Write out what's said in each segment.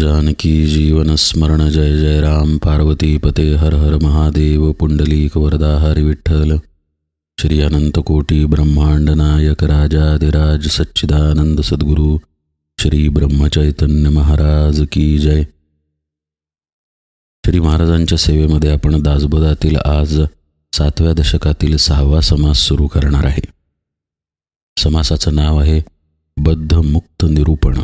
जानकी जीवन स्मरण जय जय राम। पार्वती पते हर हर महादेव। पुंडलीक वरदा हरी विठ्ठल। श्री अनंत कोटी ब्रह्मांड नायक राजाधिराज सच्चिदानंद सद्गुरू। श्री ब्रह्मचैतन्य महाराज की जय। श्री महाराजांच्या सेवेमध्ये आपण दासबोधातील आज सातव्या दशकातील सहावा समास सुरू करणार आहे. समासाचं नाव आहे बद्ध मुक्त निरूपण.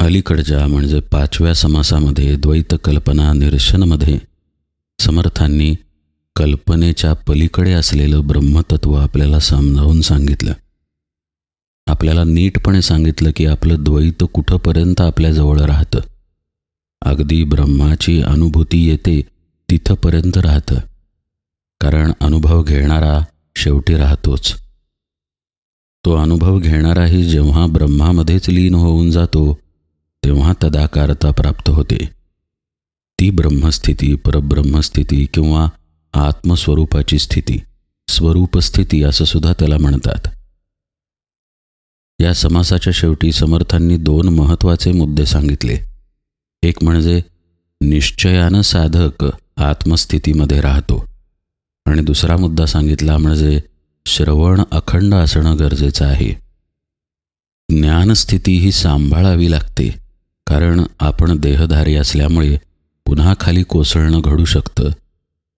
अलीकडच्या म्हणजे पाचव्या समासामध्ये द्वैत कल्पना निरशनमध्ये समर्थांनी कल्पनेच्या पलीकडे असलेलं ब्रह्मतत्व आपल्याला समजावून सांगितलं. आपल्याला नीटपणे सांगितलं की आपलं द्वैत कुठंपर्यंत आपल्याजवळ राहतं. अगदी ब्रह्माची अनुभूती येते तिथंपर्यंत राहतं. कारण अनुभव घेणारा शेवटी राहतोच. तो अनुभव घेणाराही जेव्हा ब्रह्मामध्येच लीन होऊन जातो तेव्हा तदाकारता प्राप्त होते. ती ब्रह्मस्थिती परब्रह्मस्थिती किंवा आत्मस्वरूपाची स्थिती स्वरूपस्थिती असं सुद्धा त्याला म्हणतात. या समासाच्या शेवटी समर्थांनी दोन महत्त्वाचे मुद्दे सांगितले. एक म्हणजे निश्चयानं साधक आत्मस्थितीमध्ये राहतो. आणि दुसरा मुद्दा सांगितला म्हणजे श्रवण अखंड असणं गरजेचं आहे. ज्ञानस्थिती ही सांभाळावी लागते. कारण आपण देहधारी असल्यामुळे पुन्हा खाली कोसळणं घडू शकतं.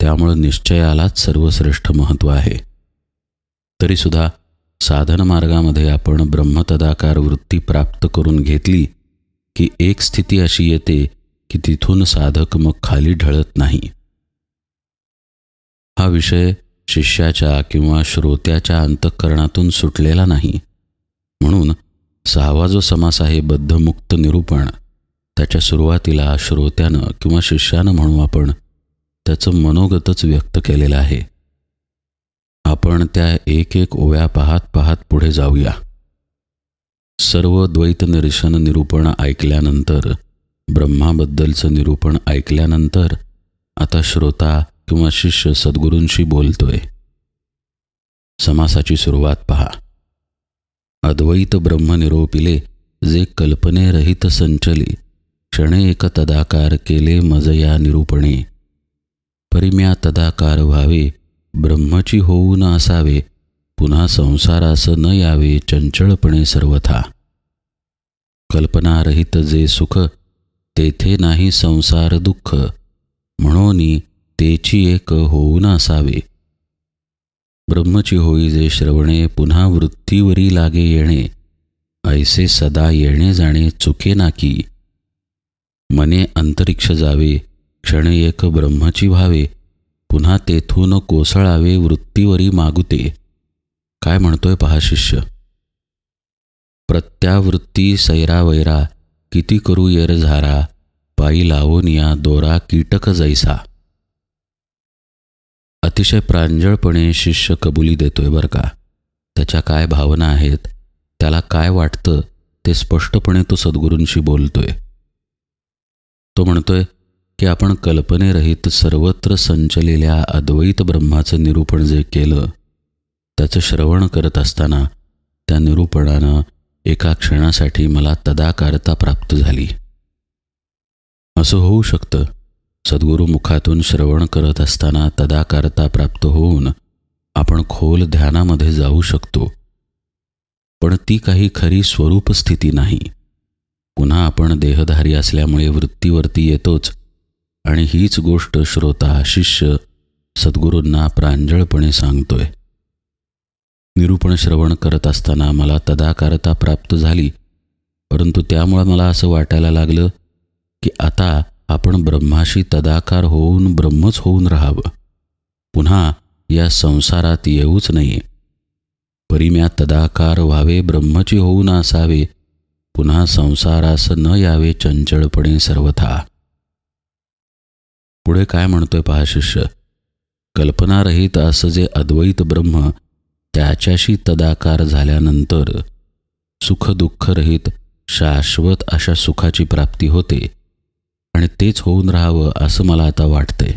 त्यामुळं निश्चयालाच सर्वश्रेष्ठ महत्त्व आहे. तरीसुद्धा साधन मार्गामध्ये आपण ब्रह्मतदाकार वृत्ती प्राप्त करून घेतली की एक स्थिती अशी येते की तिथून साधक मग खाली ढळत नाही. हा विषय शिष्याच्या किंवा श्रोत्याच्या अंतःकरणातून सुटलेला नाही. म्हणून सहावा जो समास आहे बद्धमुक्त निरूपण त्याच्या सुरुवातीला श्रोत्यानं किंवा शिष्यानं म्हणू आपण त्याचं मनोगतच व्यक्त केलेलं आहे. आपण त्या एक एक ओव्या पाहत पाहत पुढे जाऊया. सर्व द्वैत निरशन निरूपण ऐकल्यानंतर ब्रह्माबद्दलचं निरूपण ऐकल्यानंतर आता श्रोता किंवा शिष्य सद्गुरूंशी बोलतोय. समासाची सुरुवात पहा. अद्वैत ब्रह्मनिरोपिले जे कल्पनेरहित संचली क्षणे एक तदाकार केले मजया निरूपणे. परिम्या तदाकार व्हावे ब्रह्मची होऊ न असावे पुन्हा संसारास न यावे चंचळपणे सर्वथा. कल्पनारहित जे सुख तेथे नाही संसार दुःख म्हणून तेची एक होऊ न असावे. ब्रह्मची होई जे श्रवणे पुन्हा वृत्तीवरी लागे येणे. ऐसे सदा येणे जाणे चुके ना की मने अंतरिक्ष जावे क्षण एक ब्रह्मची व्हावे पुन्हा तेथून कोसळावे वृत्तीवरी मागुते. काय म्हणतोय पहा शिष्य. प्रत्यावृत्ती सैरावैरा किती करू येर झारा पायी लावून या दोरा कीटक जैसा. अतिशय प्रांजळपणे शिष्य कबुली देतोय बरं का? त्याच्या काय भावना आहेत? त्याला काय वाटतं? ते स्पष्टपणे तो सद्गुरूंशी बोलतोय. तो म्हणतोय की आपण कल्पनेरहित सर्वत्र संचलेल्या अद्वैत ब्रह्माचं निरूपण जे केलं त्याचं श्रवण करत असताना त्या निरूपणानं एका क्षणासाठी मला तदाकारता प्राप्त झाली. असं होऊ शकतं. सद्गुरु मुखातून श्रवण करत असताना तदाकारता प्राप्त होऊन आपण खोल ध्यानामध्ये जाऊ शकतो. पण ती काही खरी स्वरूप स्थिती नाही. पुन्हा आपण देहधारी असल्यामुळे वृत्तीवरती येतोच आणि हीच गोष्ट श्रोता शिष्य सद्गुरूंना प्रांजळपणे सांगतोय. निरूपण श्रवण करत असताना मला तदाकारता प्राप्त झाली परंतु त्यामुळं मला असं वाटायला लागलं की आता आपण ब्रह्माशी तदाकार होऊन ब्रह्मच होऊन राहावं. पुन्हा या संसारात येऊच नये. परिम्या तदाकार व्हावे ब्रह्मची होऊन असावे पुन्हा संसारास न यावे चंचळपणे सर्वथा. पुढे काय म्हणतोय पहा शिष्य कल्पनारहित असं जे अद्वैत ब्रह्म त्याच्याशी तदाकार झाल्यानंतर सुखदुःखरहित शाश्वत अशा सुखाची प्राप्ती होते. आणि तेच होऊन राहावं असं मला आता वाटतंय.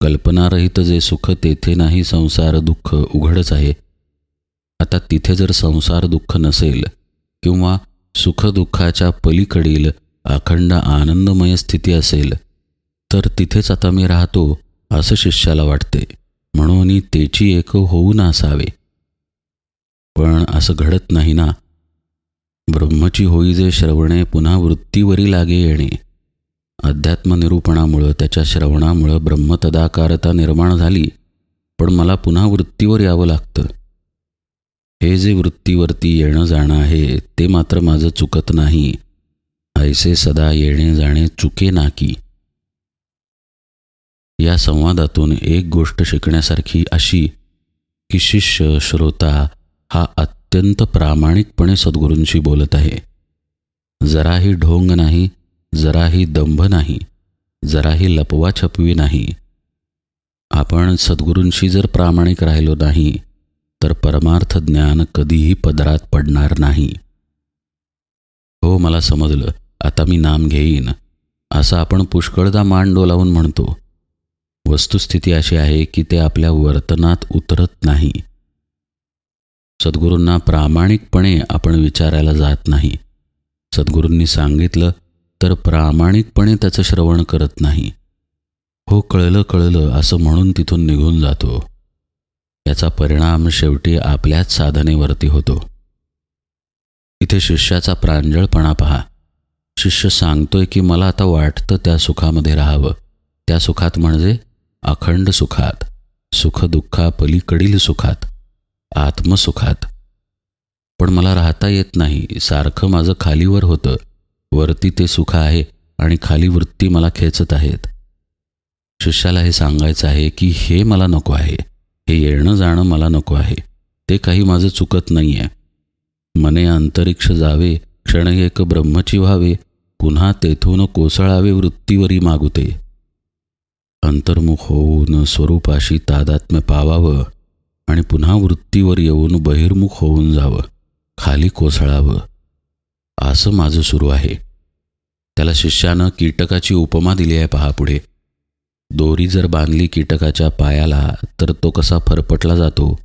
कल्पनारहित जे सुख तेथे नाही संसार दुःख उघडच आहे. आता तिथे जर संसार दुःख नसेल किंवा सुखदुःखाच्या पलीकडील अखंड आनंदमय स्थिती असेल तर तिथेच आता मी राहतो असं शिष्याला वाटते म्हणून तेची एक होऊन असावे. पण असं घडत नाही ना. ब्रह्मची होई जे श्रवणे पुन्हा वृत्तीवरी लागे येणे. अध्यात्मनिरूपणामुळं त्याच्या श्रवणामुळं ब्रह्मतदाकारता निर्माण झाली पण मला पुन्हा वृत्तीवर यावं लागतं. हे जे वृत्तीवरती येणं जाणं आहे ते मात्र माझं चुकत नाही. ऐसे सदा येणे जाणे चुके ना की या संवादातून एक गोष्ट शिकण्यासारखी अशी की शिष्य श्रोता हा अत्यंत प्रामाणिकपणे सद्गुरूंशी बोलत आहे. जराही ढोंग नाही जराही दंभ नाही जराही लपवा छपवी नाही. आपण सद्गुरूंशी जर प्रामाणिक राहिलो नाही तर परमार्थ ज्ञान कधीही पदरात पडणार नाही. हो मला समजलं. आता मी नाम घेईन. असं आपण पुष्कळदा मान डोलावून म्हणतो. वस्तुस्थिती अशी आहे की ते आपल्या वर्तनात उतरत नाही. सद्गुरूंना प्रामाणिकपणे आपण विचारायला जात नाही. सद्गुरूंनी सांगितलं तर प्रामाणिकपणे त्याचं श्रवण करत नाही. हो कळलं कळलं असं म्हणून तिथून निघून जातो. याचा परिणाम शेवटी आपल्याच साधनेवरती होतो. इथे शिष्याचा प्रांजळपणा पहा. शिष्य सांगतोय की मला आता वाटतं त्या सुखामध्ये राहावं. त्या सुखात म्हणजे अखंड सुखात. सुखदुःखा पलीकडील सुखात. आत्मसुखात. पण मला राहता येत नाही. सारखं माझं खालीवर होतं. वरती ते सुख आहे आणि खाली वृत्ती मला खेचत आहेत. शिष्याला हे सांगायचं आहे की हे मला नको आहे. हे येणं जाणं मला नको आहे. ते काही माझं चुकत नाही आहे मने अंतरिक्ष जावे क्षण एक ब्रह्मची व्हावे पुन्हा तेथून कोसळावे वृत्तीवरी मागुते. अंतर्मुख होऊन स्वरूपाशी तादात्म्य पावावं. आणि पुन्हा वृत्तीवर येऊन बहिर्मुख होऊन जावं खाली कोसळावं. असं माझं सुरू आहे. त्याला शिष्यानं कीटकाची उपमा दिली आहे पहा पुढे. दोरी जर बांधली कीटकाच्या पायाला तर तो कसा फरफटला जातो?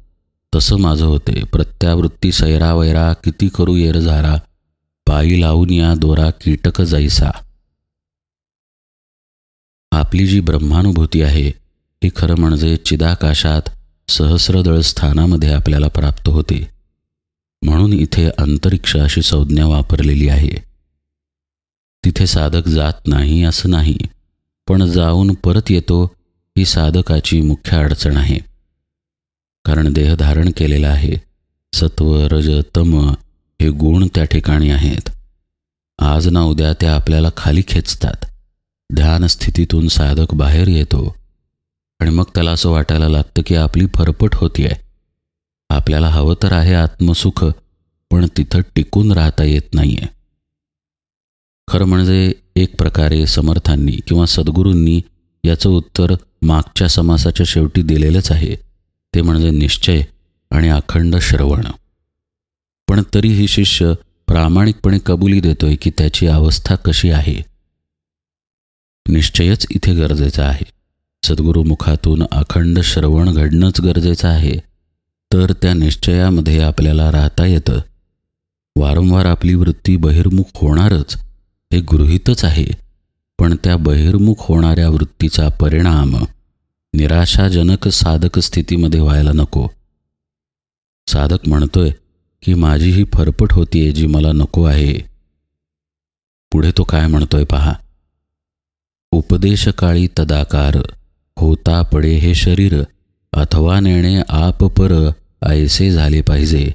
तसं माझं होते. प्रत्यावृत्ती सैरा वैरा किती करू येर झारा. पायी लावून या दोरा कीटक जाईसा आपली जी ब्रह्मानुभूती आहे ही खरं म्हणजे चिदाकाशात सहस्रदळ स्थानामध्ये आपल्याला प्राप्त होते. म्हणून इथे अंतरिक्ष अशी संज्ञा वापरलेली आहे. तिथे साधक जात नाही असं नाही पण जाऊन परत येतो ही साधकाची मुख्य अडचण आहे. कारण देह धारण केलेला आहे. सत्व रज तम हे गुण त्या ठिकाणी आहेत. आज ना उद्या त्या आपल्याला खाली खेचतात. ध्यानस्थितीतून साधक बाहेर येतो. आणि मग त्याला असं वाटायला लागतं की आपली फरफट होती आहे आपल्याला हवं तर आहे आत्मसुख पण तिथं टिकून राहता येत नाही आहे खरं म्हणजे एक प्रकारे समर्थांनी किंवा सद्गुरूंनी याचं उत्तर मागच्या समासाच्या शेवटी दिलेलंच आहे. ते म्हणजे निश्चय आणि अखंड श्रवण. पण तरीही शिष्य प्रामाणिकपणे कबुली देतोय की त्याची अवस्था कशी आहे? निश्चयच इथे गरजेचा आहे. सद्गुरुमुखातून अखंड श्रवण घडणंच गरजेचं आहे. तर त्या निश्चयामध्ये आपल्याला राहता येतं. वारंवार आपली वृत्ती बहिर्मुख होणारच हे गृहीतच आहे. पण त्या बहिर्मुख होणाऱ्या वृत्तीचा परिणाम निराशाजनक साधक स्थितीमध्ये व्हायला नको. साधक म्हणतोय की माझी ही फरफट होतीये जी मला नको आहे. पुढे तो काय म्हणतोय पहा. उपदेशकाळी तदाकार होता पडे हे शरीर अथवा नेणे आप पर ऐसे झाले पाहिजे.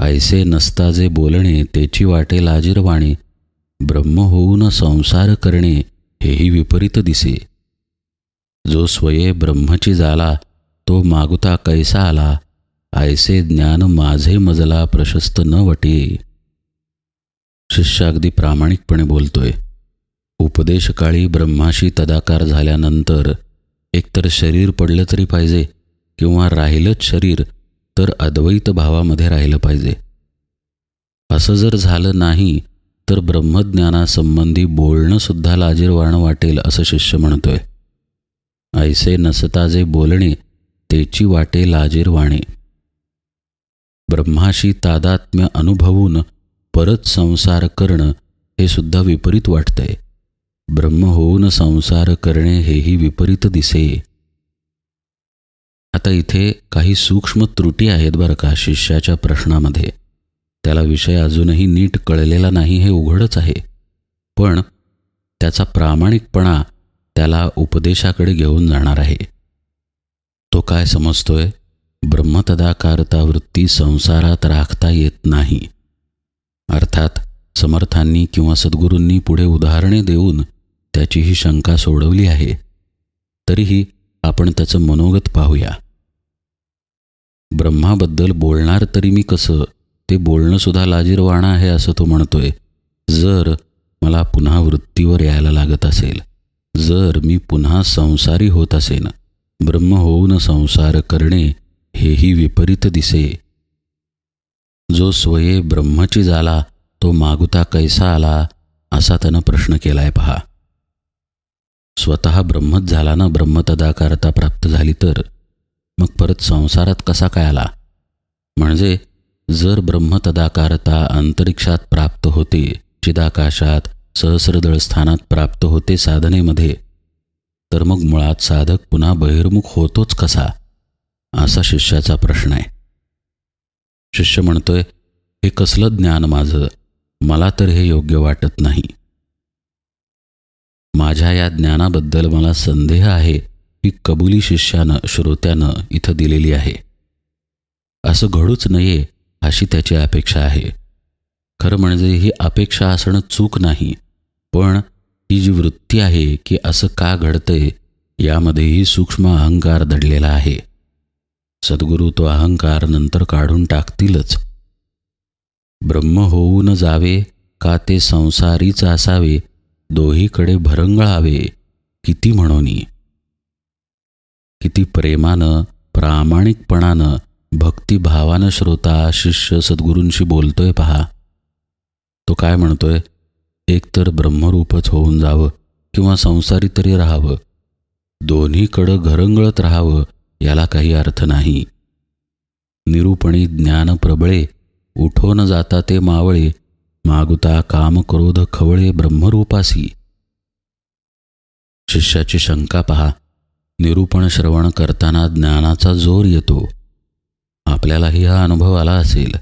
ऐसे नसता जे बोलणे त्याची वाटे लाजीरवाणे ब्रह्म होऊन संसार करणे हेही विपरीत दिसे. जो स्वये ब्रह्मची झाला तो मागुता कैसा आला? ऐसे ज्ञान माझे मजला प्रशस्त न वटे. शिष्य अगदी प्रामाणिकपणे बोलतोय. उपदेशकाळी ब्रह्माशी तदाकार झाल्यानंतर एकतर शरीर पडलं तरी पाहिजे किंवा राहिलंच शरीर तर अद्वैत भावामध्ये राहिलं पाहिजे. असं जर झालं नाही तर ब्रह्मज्ञानासंबंधी बोलणं सुद्धा लाजीरवाणं वाटेल असं शिष्य म्हणतोय. ऐसे नसता जे बोलणे तेची वाटे लाजीरवाणे. ब्रह्माशी तादात्म्य अनुभवून परत संसार करणं हे सुद्धा विपरीत वाटतंय. ब्रह्म होऊन संसार करणे हेही विपरीत दिसे. आता इथे काही सूक्ष्म त्रुटी आहेत बरं का शिष्याच्या प्रश्नामध्ये. त्याला विषय अजूनही नीट कळलेला नाही हे उघडच आहे. पण त्याचा प्रामाणिकपणा त्याला उपदेशाकडे घेऊन जाणार आहे. तो काय समजतोय? ब्रह्मतदाकारता वृत्ती संसारात राखता येत नाही. अर्थात समर्थांनी किंवा सद्गुरूंनी पुढे उदाहरणे देऊन त्याची ही शंका सोडवली आहे तरीही आपण त्याचं मनोगत पाहूया. ब्रह्माबद्दल बोलणार तरी मी कसं? ते बोलणं सुद्धा लाजीरवाणं आहे असं तो म्हणतोय. जर मला पुन्हा वृत्तीवर यायला लागत असेल जर मी पुन्हा संसारी होत असेन ब्रह्म होऊन संसार करणे हेही विपरीत दिसे. जो स्वये ब्रह्मची झाला तो मागुता कैसा आला असा त्यानं प्रश्न केलाय पहा. स्वतः ब्रह्मच झाला ना ब्रह्मतदाकारता प्राप्त झाली तर? मग परत संसारात कसा काय आला? म्हणजे जर ब्रह्मतदाकारता अंतरिक्षात प्राप्त होते चिदाकाशात सहस्रदळ स्थानात प्राप्त होते साधनेमध्ये तर मग मुळात साधक पुन्हा बहिर्मुख होतोच कसा? असा शिष्याचा प्रश्न आहे. शिष्य म्हणतोय हे कसलं ज्ञान माझं? मला तर हे योग्य वाटत नाही. माझ्या या ज्ञानाबद्दल मला संदेह आहे ही कबुली शिष्यानं श्रोत्यानं इथं दिलेली आहे. असं घडूच नये अशी त्याची अपेक्षा आहे. खरं म्हणजे ही अपेक्षा असणं चूक नाही पण ही जी वृत्ती आहे की असं का घडतंय यामध्येही सूक्ष्म अहंकार दडलेला आहे. सद्गुरू तो अहंकार नंतर काढून टाकतीलच. ब्रह्म होऊन जावे का ते संसारीच असावे दोहीकडे भरंगळावे किती म्हणोनी. किती प्रेमानं प्रामाणिकपणानं भक्तिभावानं श्रोता शिष्य सद्गुरूंशी बोलतोय पहा. तो काय म्हणतोय? एकतर ब्रह्मरूपच होऊन जावं किंवा संसारी तरी राहावं. दोन्हीकडं घरंगळत राहावं याला काही अर्थ नाही. निरूपणी ज्ञान प्रबळे उठो जाता ते मावळे मागुता काम क्रोध खवळे ब्रह्मरूपासी. शिष्याची शंका पहा. निरूपण श्रवण करताना ज्ञानाचा जोर येतो. आपल्यालाही हा अनुभव आला असेल.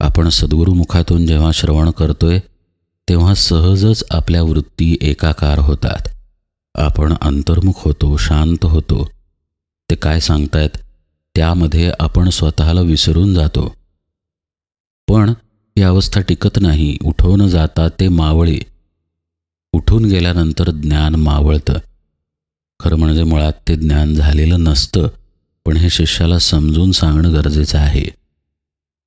आपण सद्गुरुमुखातून जेव्हा श्रवण करतोय तेव्हा सहजच आपल्या वृत्ती एकाकार होतात. आपण अंतर्मुख होतो शांत होतो. ते काय सांगतायत? त्यामध्ये आपण स्वतःला विसरून जातो. पण ही अवस्था टिकत नाही उठवून जाता ते मावळे. उठून गेल्यानंतर ज्ञान मावळतं. खरं म्हणजे मुळात ते ज्ञान झालेलं नसतं पण हे शिष्याला समजून सांगणं गरजेचं आहे.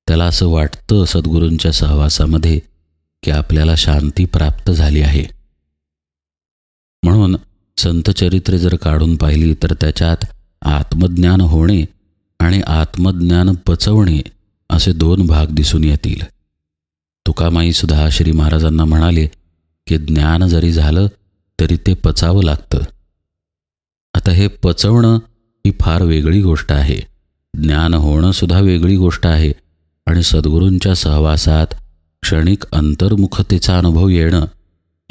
त्याला असं वाटतं सद्गुरूंच्या सहवासामध्ये की आपल्याला शांती प्राप्त झाली आहे. म्हणून संतचरित्रे जर काढून पाहिली तर त्याच्यात आत्मज्ञान होणे आणि आत्मज्ञान पचवणे असे दोन भाग दिसून येतील. तुकामाई सुद्धा श्री महाराजांना म्हणाले की ज्ञान जरी झालं तरी ते पचावं लागतं. आता हे पचवणं ही फार वेगळी गोष्ट आहे. ज्ञान होणं सुद्धा वेगळी गोष्ट आहे आणि सद्गुरूंच्या सहवासात क्षणिक अंतर्मुखतेचा अनुभव येणं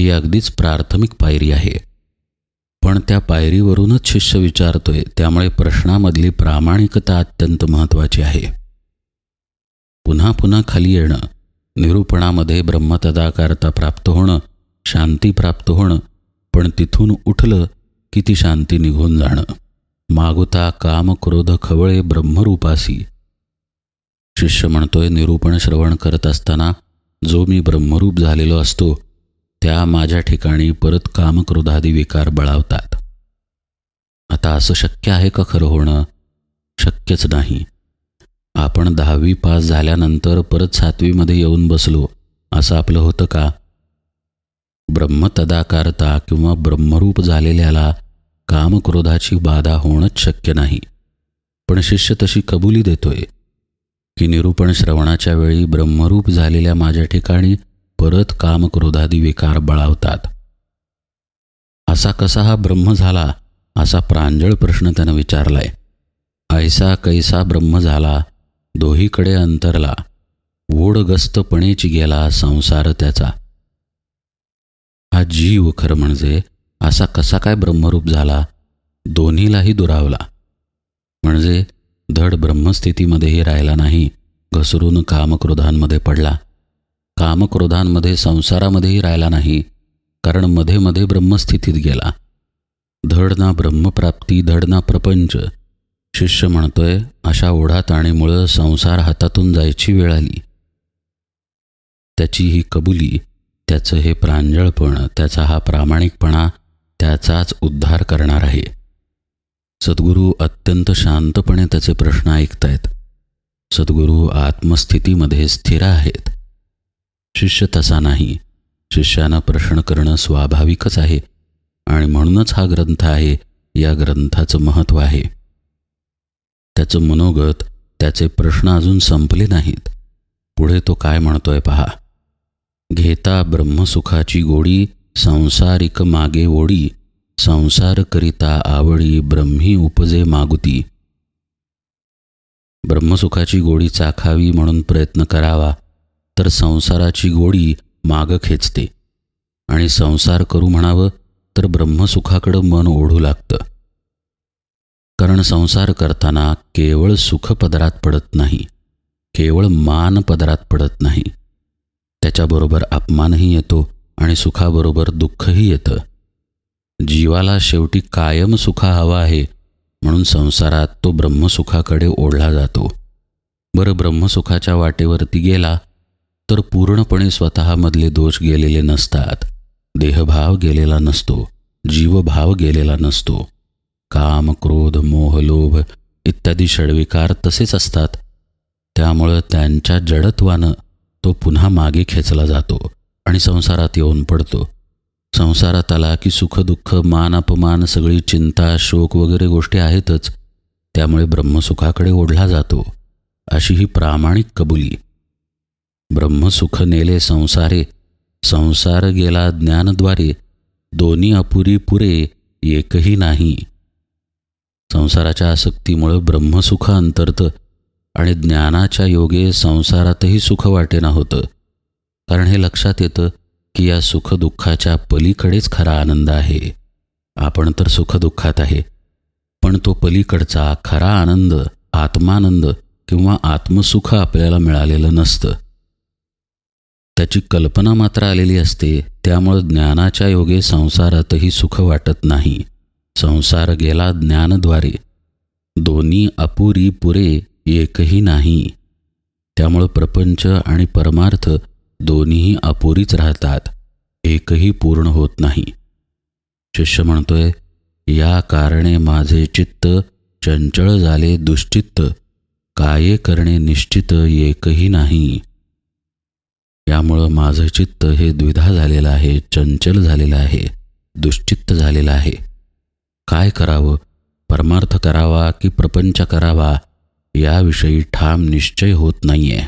ही अगदीच प्राथमिक पायरी आहे. पण त्या पायरीवरूनच शिष्य विचारतोय त्यामुळे प्रश्नामधली प्रामाणिकता अत्यंत महत्त्वाची आहे. पुन्हा पुन्हा खाली येणं. निरूपणामध्ये ब्रह्मतदाकारता प्राप्त होणं शांती प्राप्त होणं पण तिथून उठलं की ती शांती निघून जाणं. मागुता काम क्रोध खवळे ब्रह्मरूपासी. शिष्य म्हणतोय निरूपण श्रवण करत असताना जो मी ब्रह्मरूप झालेलो असतो त्या माझ्या ठिकाणी परत कामक्रोधादी विकार बळावतात. आता असं शक्य आहे का खरं होणं? शक्यच नाही. आपण दहावी पास झाल्यानंतर परत सातवीमध्ये येऊन बसलो. असं आपलं होतं का? ब्रह्मतदाकारता किंवा ब्रह्मरूप झालेल्याला कामक्रोधाची बाधा होणंच शक्य नाही. पण शिष्य तशी कबुली देतोय. की निरूपण श्रवणाच्या वेळी ब्रह्मरूप झालेल्या माझ्या ठिकाणी परत कामक्रोधादी विकार बळावतात. असा कसा हा ब्रह्म झाला? असा प्रांजळ प्रश्न त्यानं विचारलाय. ऐसा कैसा ब्रह्म झाला? दोहीकडे अंतरला ओढगस्तपणेच गेला संसार त्याचा. हा जीव खरं म्हणजे असा कसा काय ब्रह्मरूप झाला दोन्हीलाही दुरावला. म्हणजे धड ब्रह्मस्थितीमध्येही राहिला नाही घसरून कामक्रोधांमध्ये पडला. कामक्रोधांमध्ये संसारामध्येही राहिला नाही कारण मध्ये मध्ये ब्रह्मस्थितीत गेला. धड ना ब्रह्मप्राप्ती धड ना प्रपंच शिष्य म्हणतोय अशा ओढाताणीमुळं संसार हातातून जायची वेळ आली. त्याची ही कबुली त्याचं हे प्रांजळपण त्याचा हा प्रामाणिकपणा त्याचाच उद्धार करणार आहे. सद्गुरू अत्यंत शांतपणे त्याचे प्रश्न ऐकतायत. सद्गुरू आत्मस्थितीमध्ये स्थिर आहेत. शिष्य तसा नाही. शिष्यानं प्रश्न करणं स्वाभाविकच आहे आणि म्हणूनच हा ग्रंथ आहे. या ग्रंथाचं महत्त्व आहे. त्याचं मनोगत त्याचे प्रश्न अजून संपले नाहीत. पुढे तो काय म्हणतोय पहा. घेता ब्रह्मसुखाची गोडी संसारिक मागे ओढी संसार करिता आवडी ब्रह्मी उपजे मागुती. ब्रह्मसुखाची गोडी चाखावी म्हणून प्रयत्न करावा तर संसाराची गोडी माग खेचते. आणि संसार करू म्हणावं तर ब्रह्मसुखाकडं मन ओढू लागतं. कारण संसार करताना केवळ सुख पदरात पडत नाही केवळ मान पदरात पडत नाही. त्याच्याबरोबर अपमानही येतो आणि सुखाबरोबर दुःखही येतं. जीवाला शेवटी कायम सुखा हवा आहे म्हणून संसारात तो ब्रह्मसुखाकडे ओढला जातो. बरं ब्रह्मसुखाच्या वाटेवरती गेला तर पूर्णपणे स्वतःमधले दोष गेलेले नसतात. देहभाव गेलेला नसतो जीवभाव गेलेला नसतो. काम क्रोध मोह लोभ इत्यादी षडविकार तसेच असतात. त्यामुळं त्यांच्या जडत्वानं तो पुन्हा मागे खेचला जातो आणि संसारात येऊन पडतो. संसारात आला की सुखदुःख मान अपमान सगळी चिंता शोक वगैरे गोष्टी आहेतच. त्यामुळे ब्रह्मसुखाकडे ओढला जातो. अशी ही प्रामाणिक कबुली. ब्रह्मसुख नेले संसारे संसार गेला ज्ञानद्वारे दोन्ही अपुरी पुरे एकही नाही. संसाराच्या आसक्तीमुळं ब्रह्मसुख अंतरतं आणि ज्ञानाच्या योगे संसारातही सुख वाटेना होतं. कारण हे लक्षात येतं की या सुखदुःखाच्या पलीकडेच खरा आनंद आहे. आपण तर सुखदुःखात आहे. पण तो पलीकडचा खरा आनंद आत्मानंद किंवा आत्मसुख आपल्याला मिळालेलं नसतं. त्याची कल्पना मात्र आलेली असते त्यामुळं ज्ञानाच्या योगे संसारातही सुख वाटत नाही. संसार गेला ज्ञानद्वारे. दोन्ही अपुरी पुरे एकही नाही. त्यामुळं प्रपंच आणि परमार्थ दोन्हीही अपुरीच राहतात एकही पूर्ण होत नाही. शिष्य म्हणतोय या कारणे माझे चित्त चंचळ झाले दुश्चित्त काये करणे निश्चित एकही नाही. यामुळं माझं चित्त हे द्विधा झालेलं आहे चंचल झालेलं आहे दुश्चित्त झालेलं आहे. काय करावं? परमार्थ करावा की प्रपंच करावा? याविषयी ठाम निश्चय होत नाहीये.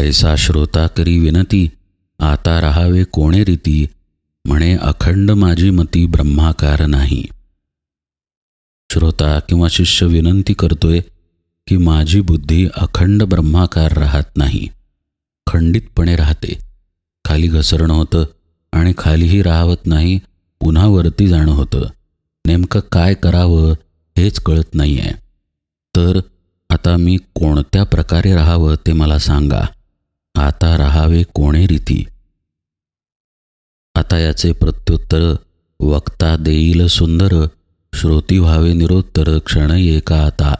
ऐसा श्रोता करी विनती आता राहावे कोणे रीती? म्हणे अखंड माझी मती ब्रह्माकार नाही. श्रोता किंवा शिष्य विनंती करतोय की माझी बुद्धी अखंड ब्रह्माकार राहत नाही. खंडितपणे राहते. खाली घसरणं होतं आणि खालीही राहवत नाही पुन्हा वरती जाणं होतं. नेमकं काय करावं हेच कळत नाही आहे तर आता मी कोणत्या प्रकारे राहावं ते मला सांगा. आता राहावे कोणे रीती? आता याचे प्रत्युत्तर वक्ता देईल सुंदर श्रोती व्हावे निरोत्तर क्षण एका आता.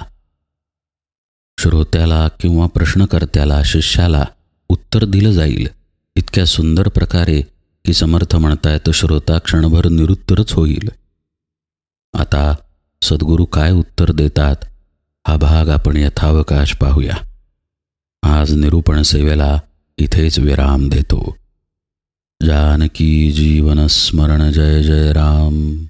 श्रोत्याला किंवा प्रश्नकर्त्याला शिष्याला उत्तर दिलं जाईल. इतक्या सुंदर प्रकारे की समर्थ म्हणतायत श्रोता क्षणभर निरुत्तरच होईल. आता सद्गुरू काय उत्तर देतात हा भाग आपण यथावकाश पाहूया. आज निरूपण सेवेला इथेच विराम देतो. जानकी जीवन स्मरण जय जय राम.